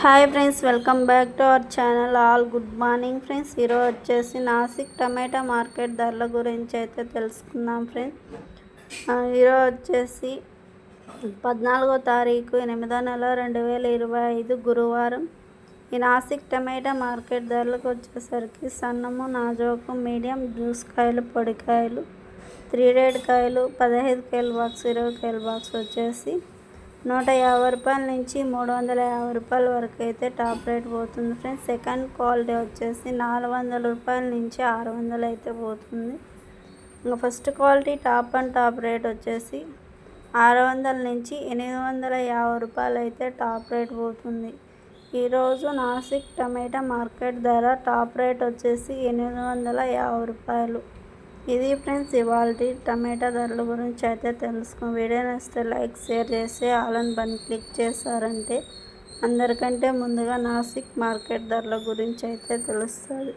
Hi friends welcome back to our channel. All good morning friends. ఈరోజు వచ్చేసి నాసిక్ టమాటా market ధరల గురించి అయితే తెలుసుకుందాం ఫ్రెండ్స్. ఈరోజు వచ్చేసి పద్నాలుగో తారీఖు ఎనిమిదో నెల రెండు వేల ఇరవై ఐదు గురువారం. ఈ నాసిక్ టమాటా మార్కెట్ ధరలకు వచ్చేసరికి సన్నము నాజోకు మీడియం జ్యూస్ కాయలు పొడికాయలు త్రీ రేడ్ కాయలు పదహైదు కేల బాక్స్ ఇరవై కేల బాక్స్ వచ్చేసి నూట యాభై రూపాయల నుంచి మూడు వందల యాభై రూపాయల వరకు అయితే టాప్ రేట్ పోతుంది ఫ్రెండ్స్. సెకండ్ క్వాలిటీ వచ్చేసి నాలుగు వందల రూపాయల నుంచి ఆరు వందలు అయితే పోతుంది. ఇంకా first quality top and top rate వచ్చేసి ఆరు వందల నుంచి ఎనిమిది వందల యాభై రూపాయలు అయితే టాప్ రేట్ పోతుంది. ఈరోజు నాసిక్ టమాటా మార్కెట్ ధర టాప్ రేట్ వచ్చేసి ఎనిమిది వందల యాభై రూపాయలు. ఇది ఫ్రెండ్స్ ఇవాళ టమాటా ధరల గురించి అయితే తెలుసుకో వీడియో నచ్చితే లైక్ షేర్ చేసి ఆలన్ బన్ క్లిక్ చేశారంటే అందరికంటే ముందుగా నాసిక్ మార్కెట్ ధరల గురించి అయితే తెలుస్తుంది.